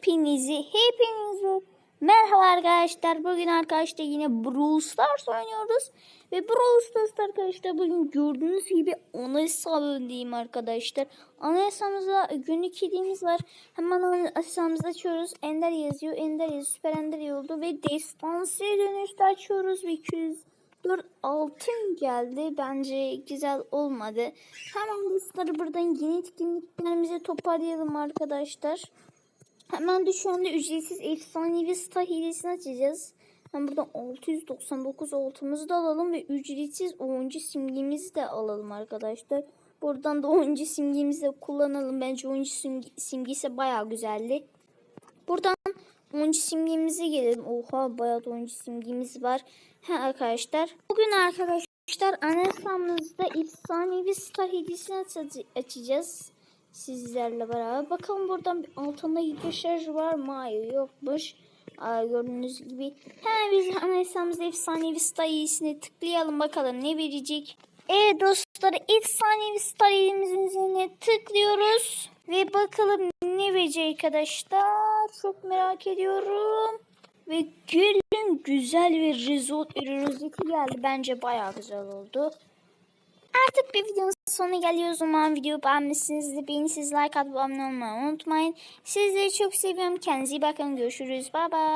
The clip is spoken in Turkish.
Hepinizi, hepinizi merhaba arkadaşlar. Bugün arkadaşlar yine Brawl Stars oynuyoruz. Ve Brawl Stars arkadaşlar bugün gördüğünüz gibi anayasa bölümündeyim arkadaşlar. Anayasamızda günlük hediyemiz var. Hemen anayasamızı açıyoruz. Ender yazıyor. Ender yazıyor. Süper Ender oldu. Ve destansiye dönüşte açıyoruz. Ve 204 altın geldi. Bence güzel olmadı. Hemen dostları buradan yeni etkinliklerimizi toparlayalım arkadaşlar. Hemen de şu anda ücretsiz efsanevi star hilesini açacağız. Hem buradan 699 altımızı da alalım ve ücretsiz oyuncu simgemizi de alalım arkadaşlar. Buradan da oyuncu simgemizi de kullanalım. Bence oyuncu simge, simgesi bayağı güzeldi. Buradan oyuncu simgemize gelelim. Oha bayağı da oyuncu simgemiz var. Ha arkadaşlar. Bugün arkadaşlar anayasamızda efsanevi star hediyesini aç- açacağız sizlerle beraber. Bakalım buradan bir altında şarj var mı? Hayır yokmuş. Aa, gördüğünüz gibi. Hemen biz anayasamızda efsanevi star hediyesine tıklayalım bakalım ne verecek. Evet dostlar efsanevi star hediyemizin üzerine tıklıyoruz. Ve bakalım ne verecek arkadaşlar. Çok merak ediyorum. Ve gülün güzel ve rezot rozeti geldi. Bence bayağı güzel oldu. Artık bir videonun sonuna geliyoruz. Zaman videoyu beğenmişsinizdir. Beğenirseniz like atıp abone olmayı unutmayın. Sizleri çok seviyorum. Kendinize iyi bakın. Görüşürüz. Bye bye.